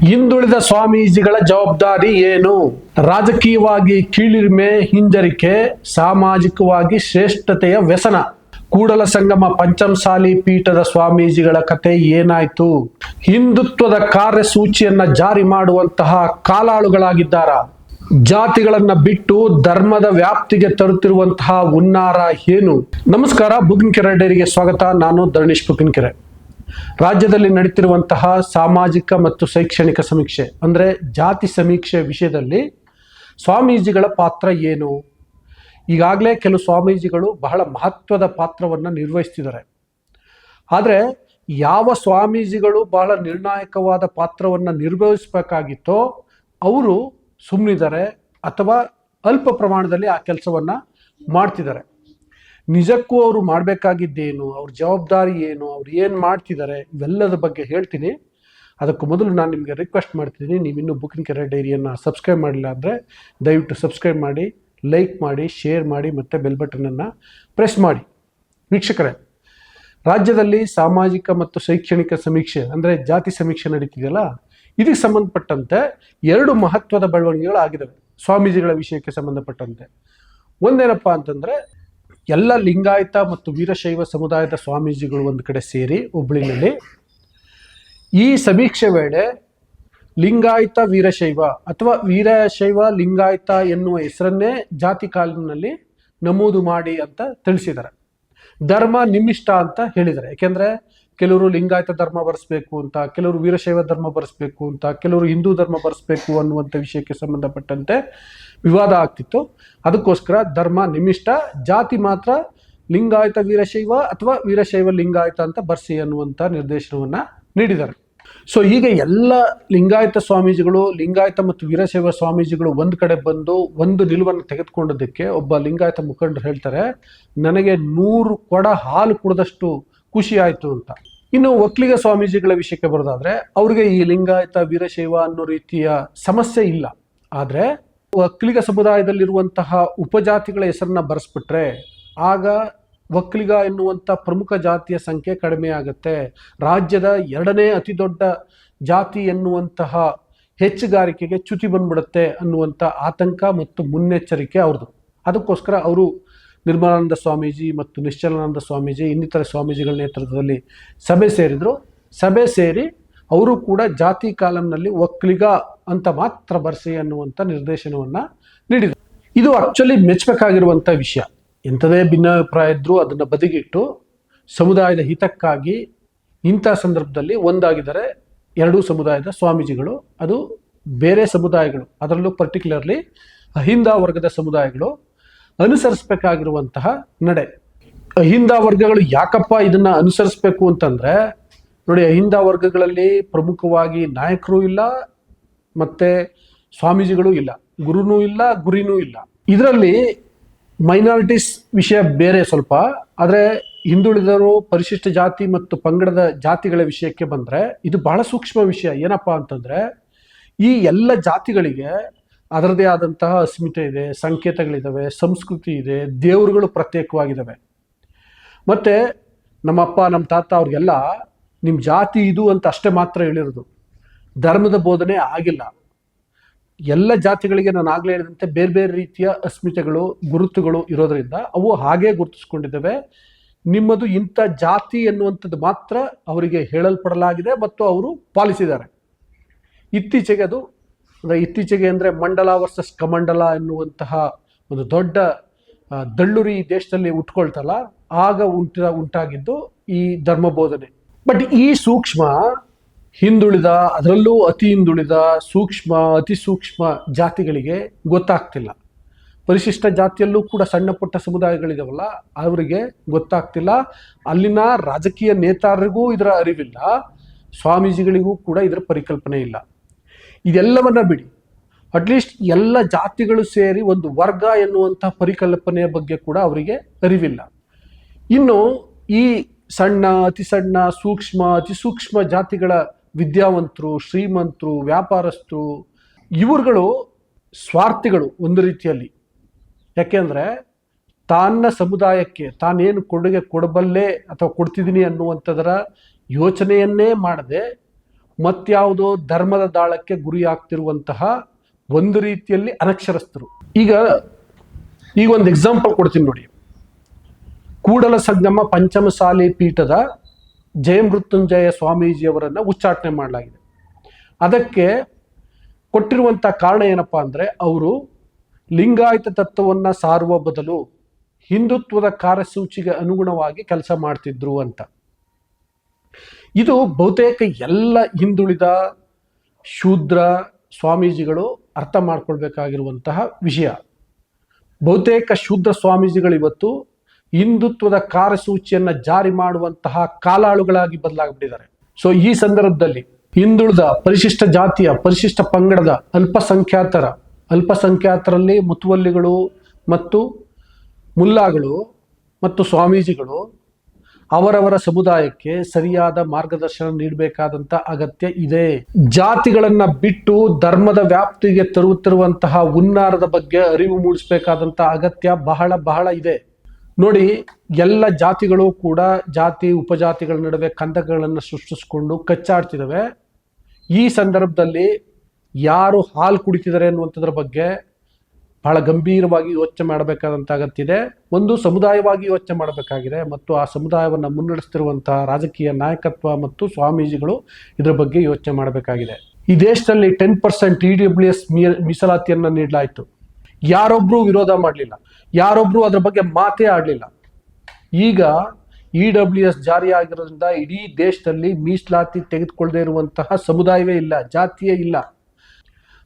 ಹಿಂದುಳಿದ ಸ್ವಾಮೀಜಿಗಳ ಜವಾಬ್ದಾರಿ ಏನು? ರಾಜಕೀಯವಾಗಿ ಕೀಳಿರಿಮೆ ಹಿಂಜರಿಕೆ, ಸಾಮಾಜಿಕವಾಗಿ ಶ್ರೇಷ್ಠತೆಯ ವ್ಯಸನ. ಕೂಡಲ ಸಂಗಮ ಪಂಚಮಸಾಲಿ ಪೀಠದ ಸ್ವಾಮೀಜಿಗಳ ಕತೆ ಏನಾಯ್ತು? ಹಿಂದುತ್ವದ ಕಾರ್ಯಸೂಚಿಯನ್ನ ಜಾರಿ ಮಾಡುವಂತಹ ಕಾಲಾಳುಗಳಾಗಿದ್ದಾರ? ಜಾತಿಗಳನ್ನ ಬಿಟ್ಟು ಧರ್ಮದ ವ್ಯಾಪ್ತಿಗೆ ತರುತ್ತಿರುವಂತಹ ಉನ್ನಾರ ಏನು? ನಮಸ್ಕಾರ ಬುಗಿನ್ಕೆರೆ ಡೈರಿಗೆ ಸ್ವಾಗತ. ನಾನು ಧರಣೀಶ್ ಬುಗಿನ್ಕೆರೆ ರಾಜ್ಯದಲ್ಲಿ ನಡೀತಿರುವಂತಹ ಸಾಮಾಜಿಕ ಮತ್ತು ಶೈಕ್ಷಣಿಕ ಸಮೀಕ್ಷೆ, ಅಂದರೆ ಜಾತಿ ಸಮೀಕ್ಷೆ ವಿಷಯದಲ್ಲಿ ಸ್ವಾಮೀಜಿಗಳ ಪಾತ್ರ ಏನು? ಈಗಾಗಲೇ ಕೆಲವು ಸ್ವಾಮೀಜಿಗಳು ಬಹಳ ಮಹತ್ವದ ಪಾತ್ರವನ್ನು ನಿರ್ವಹಿಸ್ತಿದ್ದಾರೆ. ಆದರೆ ಯಾವ ಸ್ವಾಮೀಜಿಗಳು ಬಹಳ ನಿರ್ಣಾಯಕವಾದ ಪಾತ್ರವನ್ನು ನಿರ್ವಹಿಸಬೇಕಾಗಿತ್ತೋ ಅವರು ಸುಮ್ಮನಿದ್ದಾರೆ ಅಥವಾ ಅಲ್ಪ ಪ್ರಮಾಣದಲ್ಲಿ ಆ ಕೆಲಸವನ್ನು ಮಾಡ್ತಿದ್ದಾರೆ. ನಿಜಕ್ಕೂ ಅವರು ಮಾಡಬೇಕಾಗಿದ್ದೇನು, ಅವ್ರ ಜವಾಬ್ದಾರಿ ಏನು, ಅವ್ರು ಏನು ಮಾಡ್ತಿದ್ದಾರೆ ಇವೆಲ್ಲದ ಬಗ್ಗೆ ಹೇಳ್ತೀನಿ. ಅದಕ್ಕೂ ಮೊದಲು ನಾನು ನಿಮಗೆ ರಿಕ್ವೆಸ್ಟ್ ಮಾಡ್ತಿದ್ದೀನಿ ನೀವು ಇನ್ನೂ ಬುಕಿಂಗ್ ಕೆರೆ ಡೈರಿಯನ್ನು ಸಬ್ಸ್ಕ್ರೈಬ್ ಮಾಡಿಲ್ಲ ಅಂದರೆ ದಯವಿಟ್ಟು ಸಬ್ಸ್ಕ್ರೈಬ್ ಮಾಡಿ ಲೈಕ್ ಮಾಡಿ ಶೇರ್ ಮಾಡಿ, ಮತ್ತು ಬೆಲ್ ಬಟನನ್ನು ಪ್ರೆಸ್ ಮಾಡಿ. ವೀಕ್ಷಕರೇ, ರಾಜ್ಯದಲ್ಲಿ ಸಾಮಾಜಿಕ ಮತ್ತು ಶೈಕ್ಷಣಿಕ ಸಮೀಕ್ಷೆ, ಅಂದರೆ ಜಾತಿ ಸಮೀಕ್ಷೆ ನಡೀತಿದೆಯಲ್ಲ, ಇದಕ್ಕೆ ಸಂಬಂಧಪಟ್ಟಂತೆ ಎರಡು ಮಹತ್ವದ ಬೆಳವಣಿಗೆಗಳು ಆಗಿದ್ದಾವೆ ಸ್ವಾಮೀಜಿಗಳ ವಿಷಯಕ್ಕೆ ಸಂಬಂಧಪಟ್ಟಂತೆ. ಒಂದೇನಪ್ಪ ಅಂತಂದರೆ ಎಲ್ಲ ಲಿಂಗಾಯತ ಮತ್ತು ವೀರಶೈವ ಸಮುದಾಯದ ಸ್ವಾಮೀಜಿಗಳು ಒಂದು ಕಡೆ ಸೇರಿ ಹುಬ್ಳಿನಲ್ಲಿ. ಈ ಸಮೀಕ್ಷೆ ವೇಳೆ ಲಿಂಗಾಯತ, ವೀರಶೈವ ಅಥವಾ ವೀರಶೈವ, ಲಿಂಗಾಯತ ಎನ್ನುವ ಹೆಸರನ್ನೇ ಜಾತಿ ಕಾಲಿನಲ್ಲಿ ನಮೂದು ಮಾಡಿ ಅಂತ ತಿಳಿಸಿದ್ದಾರೆ. ಧರ್ಮ ನಿಮ್ಮಿಷ್ಟ ಅಂತ ಹೇಳಿದ್ದಾರೆ. ಯಾಕೆಂದ್ರೆ ಕೆಲವರು ಲಿಂಗಾಯತ ಧರ್ಮ ಬರೆಸ್ಬೇಕು ಅಂತ, ಕೆಲವರು ವೀರಶೈವ ಧರ್ಮ ಬರೆಸ್ಬೇಕು ಅಂತ, ಕೆಲವರು ಹಿಂದೂ ಧರ್ಮ ಬರೆಸ್ಬೇಕು ಅನ್ನುವಂಥ ವಿಷಯಕ್ಕೆ ಸಂಬಂಧಪಟ್ಟಂತೆ ವಿವಾದ ಆಗ್ತಿತ್ತು. ಅದಕ್ಕೋಸ್ಕರ ಧರ್ಮ ನಿಮಿಷ್ಟ, ಜಾತಿ ಮಾತ್ರ ಲಿಂಗಾಯತ ವೀರಶೈವ ಅಥವಾ ವೀರಶೈವ ಲಿಂಗಾಯತ ಅಂತ ಬರ್ಸಿ ಅನ್ನುವಂಥ ನಿರ್ದೇಶನವನ್ನ ನೀಡಿದ್ದಾರೆ. ಸೊ, ಈಗ ಎಲ್ಲ ಲಿಂಗಾಯತ ಸ್ವಾಮೀಜಿಗಳು, ಲಿಂಗಾಯತ ಮತ್ತು ವೀರಶೈವ ಸ್ವಾಮೀಜಿಗಳು ಒಂದು ಕಡೆ ಬಂದು ಒಂದು ನಿಲುವನ್ನು ತೆಗೆದುಕೊಂಡದಕ್ಕೆ ಒಬ್ಬ ಲಿಂಗಾಯತ ಮುಖಂಡರು ಹೇಳ್ತಾರೆ, ನನಗೆ ನೂರು ಕೊಡ ಹಾಲು ಕುಡಿದಷ್ಟು ಖುಷಿ ಆಯಿತು ಅಂತ. ಇನ್ನು ಒಕ್ಕಲಿಗ ಸ್ವಾಮೀಜಿಗಳ ವಿಷಯಕ್ಕೆ ಬರೋದಾದ್ರೆ, ಅವ್ರಿಗೆ ಈ ಲಿಂಗಾಯತ, ವೀರಶೈವ ಅನ್ನೋ ರೀತಿಯ ಸಮಸ್ಯೆ ಇಲ್ಲ. ಆದರೆ ಒಕ್ಕಲಿಗ ಸಮುದಾಯದಲ್ಲಿರುವಂತಹ ಉಪಜಾತಿಗಳ ಹೆಸರನ್ನ ಬರೆಸ್ಬಿಟ್ರೆ, ಆಗ ಒಕ್ಕಲಿಗ ಎನ್ನುವಂಥ ಪ್ರಮುಖ ಜಾತಿಯ ಸಂಖ್ಯೆ ಕಡಿಮೆ ಆಗುತ್ತೆ. ರಾಜ್ಯದ ಎರಡನೇ ಅತಿ ದೊಡ್ಡ ಜಾತಿ ಎನ್ನುವಂತಹ ಹೆಚ್ಚುಗಾರಿಕೆಗೆ ಚ್ಯುತಿ ಬಂದ್ಬಿಡುತ್ತೆ ಅನ್ನುವಂಥ ಆತಂಕ ಮತ್ತು ಮುನ್ನೆಚ್ಚರಿಕೆ ಅವ್ರದ್ದು. ಅದಕ್ಕೋಸ್ಕರ ಅವರು ನಿರ್ಮಲಾನಂದ ಸ್ವಾಮೀಜಿ ಮತ್ತು ನಿಶ್ಚಲಾನಂದ ಸ್ವಾಮೀಜಿ, ಇನ್ನಿತರ ಸ್ವಾಮೀಜಿಗಳ ನೇತೃತ್ವದಲ್ಲಿ ಸಭೆ ಸೇರಿದರು. ಸಭೆ ಸೇರಿ ಅವರು ಕೂಡ ಜಾತಿ ಕಾಲಂನಲ್ಲಿ ಒಕ್ಕಲಿಗ ಅಂತ ಮಾತ್ರ ಬರ್ಸಿ ಅನ್ನುವಂಥ ನಿರ್ದೇಶನವನ್ನು ನೀಡಿದರು. ಇದು ಆಕ್ಚುಲಿ ಮೆಚ್ಚಬೇಕಾಗಿರುವಂಥ ವಿಷಯ. ಎಂಥದೇ ಭಿನ್ನಾಭಿಪ್ರಾಯ ಇದ್ದರೂ ಅದನ್ನು ಬದಿಗಿಟ್ಟು ಸಮುದಾಯದ ಹಿತಕ್ಕಾಗಿ ಇಂಥ ಸಂದರ್ಭದಲ್ಲಿ ಒಂದಾಗಿದರೆ ಎರಡೂ ಸಮುದಾಯದ ಸ್ವಾಮೀಜಿಗಳು. ಅದು ಬೇರೆ ಸಮುದಾಯಗಳು, ಅದರಲ್ಲೂ ಪರ್ಟಿಕ್ಯುಲರ್ಲಿ ಅಹಿಂದ ವರ್ಗದ ಸಮುದಾಯಗಳು. ಅನುಸರಿಸಬೇಕಾಗಿರುವಂತಹ ನಡೆ. ಅಹಿಂದ ವರ್ಗಗಳು ಯಾಕಪ್ಪ ಇದನ್ನ ಅನುಸರಿಸಬೇಕು ಅಂತಂದ್ರೆ, ನೋಡಿ ಅಹಿಂದ ವರ್ಗಗಳಲ್ಲಿ ಪ್ರಮುಖವಾಗಿ ನಾಯಕರು ಇಲ್ಲ, ಮತ್ತೆ ಸ್ವಾಮೀಜಿಗಳು ಇಲ್ಲ. ಗುರುನೂ ಇಲ್ಲ, ಗುರಿನೂ ಇಲ್ಲ. ಇದರಲ್ಲಿ ಮೈನಾರಿಟೀಸ್ ವಿಷಯ ಬೇರೆ ಸ್ವಲ್ಪ. ಆದರೆ ಹಿಂದುಳಿದರು ಪರಿಶಿಷ್ಟ ಜಾತಿ ಮತ್ತು ಪಂಗಡದ ಜಾತಿಗಳ ವಿಷಯಕ್ಕೆ ಬಂದರೆ ಇದು ಬಹಳ ಸೂಕ್ಷ್ಮ ವಿಷಯ. ಏನಪ್ಪ ಅಂತಂದರೆ, ಈ ಎಲ್ಲ ಜಾತಿಗಳಿಗೆ ಅದರದೇ ಆದಂತಹ ಅಸ್ಮಿತೆ ಇದೆ ಸಂಕೇತಗಳಿದ್ದಾವೆ ಸಂಸ್ಕೃತಿ ಇದೆ, ದೇವರುಗಳು ಪ್ರತ್ಯೇಕವಾಗಿದ್ದಾವೆ ಮತ್ತು ನಮ್ಮಪ್ಪ ನಮ್ಮ ತಾತ ಅವ್ರಿಗೆಲ್ಲ ನಿಮ್ಮ ಜಾತಿ ಇದು ಅಂತ ಅಷ್ಟೇ ಮಾತ್ರ ಹೇಳಿರೋದು. ಧರ್ಮದ ಬೋಧನೆ ಆಗಿಲ್ಲ. ಎಲ್ಲ ಜಾತಿಗಳಿಗೆ ನಾನು ಆಗಲೇ ಹೇಳಿದಂತೆ ಬೇರೆ ಬೇರೆ ರೀತಿಯ ಅಸ್ಮಿತೆಗಳು, ಗುರುತುಗಳು ಇರೋದರಿಂದ ಅವು ಹಾಗೇ ಗುರುತಿಸ್ಕೊಂಡಿದ್ದಾವೆ ನಿಮ್ಮದು ಇಂಥ ಜಾತಿ ಎನ್ನುವಂಥದ್ದು ಮಾತ್ರ ಅವರಿಗೆ ಹೇಳಲ್ಪಡಲಾಗಿದೆ ಮತ್ತು ಅವರು ಪಾಲಿಸಿದ್ದಾರೆ. ಇತ್ತೀಚೆಗೆ ಅದು ಅಂದರೆ ಇತ್ತೀಚೆಗೆ ಅಂದರೆ ಮಂಡಲ ವರ್ಸಸ್ ಕಮಂಡಲ ಎನ್ನುವಂತಹ ಒಂದು ದೊಡ್ಡ ದಳ್ಳುರಿ ದೇಶದಲ್ಲಿ ಉಟ್ಕೊಳ್ತಲ್ಲ, ಆಗ ಉಂಟ, ಉಂಟಾಗಿದ್ದು ಈ ಧರ್ಮ ಬೋಧನೆ ಬಟ್ ಈ ಸೂಕ್ಷ್ಮ ಹಿಂದುಳಿದ, ಅದರಲ್ಲೂ ಅತಿ ಹಿಂದುಳಿದ ಸೂಕ್ಷ್ಮ, ಅತಿ ಸೂಕ್ಷ್ಮ ಜಾತಿಗಳಿಗೆ ಗೊತ್ತಾಗ್ತಿಲ್ಲ. ಪರಿಶಿಷ್ಟ ಜಾತಿಯಲ್ಲೂ ಕೂಡ ಸಣ್ಣ ಪುಟ್ಟ ಸಮುದಾಯಗಳಿದಾವಲ್ಲ, ಅವರಿಗೆ ಗೊತ್ತಾಗ್ತಿಲ್ಲ. ಅಲ್ಲಿನ ರಾಜಕೀಯ ನೇತಾರರಿಗೂ ಇದರ ಅರಿವಿಲ್ಲ. ಸ್ವಾಮೀಜಿಗಳಿಗೂ ಕೂಡ ಇದರ ಪರಿಕಲ್ಪನೆ ಇಲ್ಲ. ಇದೆಲ್ಲವನ್ನ ಬಿಡಿ. ಅಟ್ಲೀಸ್ಟ್ ಎಲ್ಲ ಜಾತಿಗಳು ಸೇರಿ ಒಂದು ವರ್ಗ ಎನ್ನುವಂಥ ಪರಿಕಲ್ಪನೆಯ ಬಗ್ಗೆ ಕೂಡ ಅವರಿಗೆ ಅರಿವಿಲ್ಲ. ಇನ್ನು ಈ ಸಣ್ಣ, ಅತಿ ಸಣ್ಣ, ಸೂಕ್ಷ್ಮ, ಅತಿ ಸೂಕ್ಷ್ಮ ಜಾತಿಗಳ ವಿದ್ಯಾವಂತರು, ಶ್ರೀಮಂತರು, ವ್ಯಾಪಾರಸ್ಥರು, ಇವರುಗಳು ಸ್ವಾರ್ಥಿಗಳು ಒಂದು ರೀತಿಯಲ್ಲಿ. ಯಾಕೆಂದರೆ ತನ್ನ ಸಮುದಾಯಕ್ಕೆ ತಾನೇನು ಕೊಡುಗೆ ಕೊಡಬಲ್ಲೆ ಅಥವಾ ಕೊಡ್ತಿದ್ದೀನಿ ಅನ್ನುವಂಥದ್ದರ ಯೋಚನೆಯನ್ನೇ ಮಾಡದೆ ಮತ್ಯಾವುದೋ ಧರ್ಮದ ದಾಳಕ್ಕೆ ಗುರಿಯಾಗ್ತಿರುವಂತಹ ಒಂದು ರೀತಿಯಲ್ಲಿ ಅನಕ್ಷರಸ್ಥರು. ಈಗ ಈಗ ಒಂದು ಎಕ್ಸಾಂಪಲ್ ಕೊಡ್ತೀನಿ ನೋಡಿ. ಕೂಡಲ ಸಂಗಮ ಪಂಚಮಸಾಲಿ ಪೀಠದ ಜಯಮೃತ್ಯುಂಜಯ ಸ್ವಾಮೀಜಿಯವರನ್ನು ಉಚ್ಚಾಟನೆ ಮಾಡಲಾಗಿದೆ. ಅದಕ್ಕೆ ಕೊಟ್ಟಿರುವಂಥ ಕಾರಣ ಏನಪ್ಪ ಅಂದರೆ, ಅವರು ಲಿಂಗಾಯತ ತತ್ವವನ್ನು ಸಾರುವ ಬದಲು ಹಿಂದುತ್ವದ ಕಾರ್ಯಸೂಚಿಗೆ ಅನುಗುಣವಾಗಿ ಕೆಲಸ ಮಾಡ್ತಿದ್ರು ಅಂತ. ಇದು ಬಹುತೇಕ ಎಲ್ಲ ಹಿಂದುಳಿದ ಶೂದ್ರ ಸ್ವಾಮೀಜಿಗಳು ಅರ್ಥ ಮಾಡ್ಕೊಳ್ಬೇಕಾಗಿರುವಂತಹ ವಿಷಯ. ಬಹುತೇಕ ಶೂದ್ರ ಸ್ವಾಮೀಜಿಗಳು ಇವತ್ತು ಹಿಂದುತ್ವದ ಕಾರ್ಯಸೂಚಿಯನ್ನು ಜಾರಿ ಮಾಡುವಂತಹ ಕಾಲಾಳುಗಳಾಗಿ ಬದಲಾಗ್ಬಿಟ್ಟಿದ್ದಾರೆ. ಸೊ ಈ ಸಂದರ್ಭದಲ್ಲಿ ಹಿಂದುಳಿದ ಪರಿಶಿಷ್ಟ ಜಾತಿಯ, ಪರಿಶಿಷ್ಟ ಪಂಗಡದ ಅಲ್ಪಸಂಖ್ಯಾತರ, ಅಲ್ಪಸಂಖ್ಯಾತರಲ್ಲಿ ಮುತುವಲ್ಲಿಗಳು ಮತ್ತು ಮುಲ್ಲಾಗಳು ಮತ್ತು ಸ್ವಾಮೀಜಿಗಳು ಅವರವರ ಸಮುದಾಯಕ್ಕೆ ಸರಿಯಾದ ಮಾರ್ಗದರ್ಶನ ನೀಡಬೇಕಾದಂತ ಅಗತ್ಯ ಇದೆ. ಜಾತಿಗಳನ್ನ ಬಿಟ್ಟು ಧರ್ಮದ ವ್ಯಾಪ್ತಿಗೆ ತರುತ್ತಿರುವಂತಹ ಹುನ್ನಾರದ ಬಗ್ಗೆ ಅರಿವು ಮೂಡಿಸಬೇಕಾದಂತ ಅಗತ್ಯ ಬಹಳ ಬಹಳ ಇದೆ. ನೋಡಿ, ಎಲ್ಲ ಜಾತಿಗಳು ಕೂಡ ಜಾತಿ, ಉಪಜಾತಿಗಳ ನಡುವೆ ಕಂದಕಗಳನ್ನು ಸೃಷ್ಟಿಸಿಕೊಂಡು ಕಚ್ಚಾಡ್ತಿದ್ದಾವೆ ಈ ಸಂದರ್ಭದಲ್ಲಿ ಯಾರು ಹಾಲು ಕುಡಿತಿದ್ದಾರೆ ಅನ್ನುವಂಥದ್ರ ಬಗ್ಗೆ ಬಹಳ ಗಂಭೀರವಾಗಿ ಯೋಚನೆ ಮಾಡಬೇಕಾದಂಥ ಅಗತ್ಯ ಇದೆ ಒಂದು ಸಮುದಾಯವಾಗಿ ಯೋಚನೆ ಮಾಡಬೇಕಾಗಿದೆ ಮತ್ತು ಆ ಸಮುದಾಯವನ್ನು ಮುನ್ನಡೆಸ್ತಿರುವಂತಹ ರಾಜಕೀಯ ನಾಯಕತ್ವ ಮತ್ತು ಸ್ವಾಮೀಜಿಗಳು ಇದರ ಬಗ್ಗೆ ಯೋಚನೆ ಮಾಡಬೇಕಾಗಿದೆ. ಈ ದೇಶದಲ್ಲಿ ten percent E W S ಮೀಸಲಾತಿಯನ್ನು ನೀಡಲಾಯಿತು. ಯಾರೊಬ್ಬರೂ ವಿರೋಧ ಮಾಡಲಿಲ್ಲ. ಯಾರೊಬ್ರು ಅದರ ಬಗ್ಗೆ ಮಾತೇ ಆಡಲಿಲ್ಲ. ಈಗ ಇ ಡಬ್ಲ್ಯೂ ಎಸ್ ಜಾರಿ ಆಗಿರೋದ್ರಿಂದ ಇಡೀ ದೇಶದಲ್ಲಿ ಮೀಸಲಾತಿ ತೆಗೆದುಕೊಳ್ಳದೇ ಇರುವಂತಹ ಸಮುದಾಯವೇ ಇಲ್ಲ, ಜಾತಿಯೇ ಇಲ್ಲ.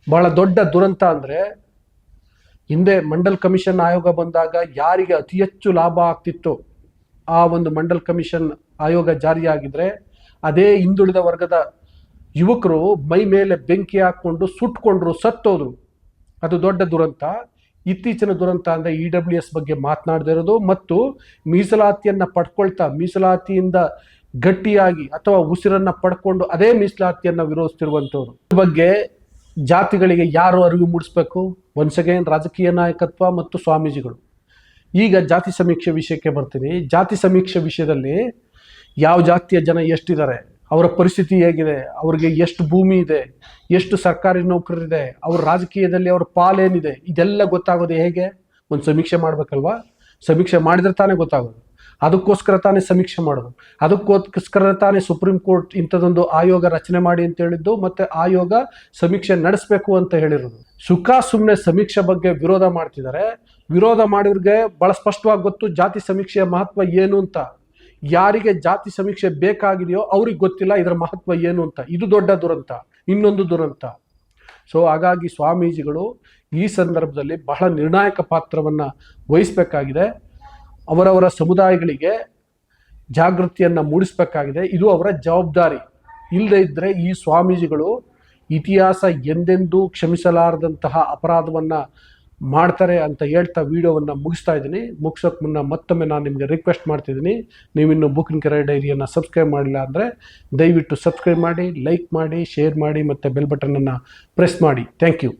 ಬಹಳ ದೊಡ್ಡ ದುರಂತ ಅಂದರೆ ಹಿಂದೆ ಮಂಡಲ್ ಕಮಿಷನ್ ಆಯೋಗ ಬಂದಾಗ ಯಾರಿಗೆ ಅತಿ ಹೆಚ್ಚು ಲಾಭ ಆಗ್ತಿತ್ತು ಆ ಒಂದು ಮಂಡಲ್ ಕಮಿಷನ್ ಆಯೋಗ ಜಾರಿಯಾಗಿದ್ರೆ, ಅದೇ ಹಿಂದುಳಿದ ವರ್ಗದ ಯುವಕರು ಮೈ ಮೇಲೆ ಬೆಂಕಿ ಹಾಕ್ಕೊಂಡು ಸುಟ್ಕೊಂಡ್ರು, ಸತ್ತೋದ್ರು. ಅದು ದೊಡ್ಡ ದುರಂತ. ಇತ್ತೀಚಿನ ದುರಂತ ಅಂದರೆ ಇ ಡಬ್ಲ್ಯೂ ಎಸ್ ಬಗ್ಗೆ ಮಾತನಾಡದೇ ಇರೋದು ಮತ್ತು ಮೀಸಲಾತಿಯನ್ನು ಪಡ್ಕೊಳ್ತಾ, ಮೀಸಲಾತಿಯಿಂದ ಗಟ್ಟಿಯಾಗಿ ಅಥವಾ ಉಸಿರನ್ನು ಪಡ್ಕೊಂಡು ಅದೇ ಮೀಸಲಾತಿಯನ್ನು ವಿರೋಧಿಸ್ತಿರುವಂಥವ್ರು. ಬಗ್ಗೆ ಜಾತಿಗಳಿಗೆ ಯಾರು ಅರಿವು ಮೂಡಿಸ್ಬೇಕು? ಒನ್ಸ್ ಅಗೇನ್ ರಾಜಕೀಯ ನಾಯಕತ್ವ ಮತ್ತು ಸ್ವಾಮೀಜಿಗಳು. ಈಗ ಜಾತಿ ಸಮೀಕ್ಷೆ ವಿಷಯಕ್ಕೆ ಬರ್ತೀನಿ. ಜಾತಿ ಸಮೀಕ್ಷೆ ವಿಷಯದಲ್ಲಿ ಯಾವ ಜಾತಿಯ ಜನ ಎಷ್ಟಿದ್ದಾರೆ? ಅವರ ಪರಿಸ್ಥಿತಿ ಹೇಗಿದೆ? ಅವ್ರಿಗೆ ಎಷ್ಟು ಭೂಮಿ ಇದೆ? ಎಷ್ಟು ಸರ್ಕಾರಿ ನೌಕರರಿದೆ? ಅವ್ರ ರಾಜಕೀಯದಲ್ಲಿ ಅವ್ರ ಪಾಲೇನಿದೆ? ಇದೆಲ್ಲ ಗೊತ್ತಾಗೋದು ಹೇಗೆ? ಒಂದು ಸಮೀಕ್ಷೆ ಮಾಡಬೇಕಲ್ವಾ? ಸಮೀಕ್ಷೆ ಮಾಡಿದ್ರೆ ತಾನೇ ಗೊತ್ತಾಗೋದು. ಅದಕ್ಕೋಸ್ಕರ ತಾನೇ ಸಮೀಕ್ಷೆ ಮಾಡೋದು. ಅದಕ್ಕೋಸ್ಕರ ತಾನೇ ಸುಪ್ರೀಂ ಕೋರ್ಟ್ ಇಂಥದ್ದೊಂದು ಆಯೋಗ ರಚನೆ ಮಾಡಿ ಅಂತ ಹೇಳಿದ್ದು, ಮತ್ತೆ ಆಯೋಗ ಸಮೀಕ್ಷೆ ನಡೆಸಬೇಕು ಅಂತ ಹೇಳಿರೋದು. ಸುಖ ಸುಮ್ಮನೆ ಸಮೀಕ್ಷೆ ಬಗ್ಗೆ ವಿರೋಧ ಮಾಡ್ತಿದ್ದಾರೆ. ವಿರೋಧ ಮಾಡಿವ್ರಿಗೆ ಬಹಳ ಸ್ಪಷ್ಟವಾಗಿ ಗೊತ್ತು, ಜಾತಿ ಸಮೀಕ್ಷೆಯ ಮಹತ್ವ ಏನು ಅಂತ. ಯಾರಿಗೆ ಜಾತಿ ಸಮೀಕ್ಷೆ ಬೇಕಾಗಿದೆಯೋ ಅವ್ರಿಗೆ ಗೊತ್ತಿಲ್ಲ, ಇದರ ಮಹತ್ವ ಏನು ಅಂತ. ಇದು ದೊಡ್ಡ ದುರಂತ, ಇನ್ನೊಂದು ದುರಂತ. ಸೊ ಹಾಗಾಗಿ ಸ್ವಾಮೀಜಿಗಳು ಈ ಸಂದರ್ಭದಲ್ಲಿ ಬಹಳ ನಿರ್ಣಾಯಕ ಪಾತ್ರವನ್ನು ವಹಿಸಬೇಕಾಗಿದೆ. ಅವರವರ ಸಮುದಾಯಗಳಿಗೆ ಜಾಗೃತಿಯನ್ನು ಮೂಡಿಸಬೇಕಾಗಿದೆ. ಇದು ಅವರ ಜವಾಬ್ದಾರಿ. ಇಲ್ಲದೇ ಇದ್ದರೆ ಈ ಸ್ವಾಮೀಜಿಗಳು ಇತಿಹಾಸ ಎಂದೆಂದೂ ಕ್ಷಮಿಸಲಾರದಂತಹ ಅಪರಾಧವನ್ನು ಮಾಡ್ತಾರೆ ಅಂತ ಹೇಳ್ತಾ ವಿಡಿಯೋವನ್ನು ಮುಗಿಸ್ತಾ ಇದ್ದೀನಿ. ಮುಗಿಸೋಕೆ ಮುನ್ನ ಮತ್ತೊಮ್ಮೆ ನಾನು ನಿಮಗೆ ರಿಕ್ವೆಸ್ಟ್ ಮಾಡ್ತಿದ್ದೀನಿ. ನೀವಿನ್ನು ಬುಕಿಂಗ್ ಕೆರೆ ಡೈರಿಯನ್ನು ಸಬ್ಸ್ಕ್ರೈಬ್ ಮಾಡಿಲ್ಲ ಅಂದರೆ ದಯವಿಟ್ಟು ಸಬ್ಸ್ಕ್ರೈಬ್ ಮಾಡಿ ಲೈಕ್ ಮಾಡಿ ಶೇರ್ ಮಾಡಿ ಮತ್ತು ಬೆಲ್ ಬಟನನ್ನು ಪ್ರೆಸ್ ಮಾಡಿ. Thank you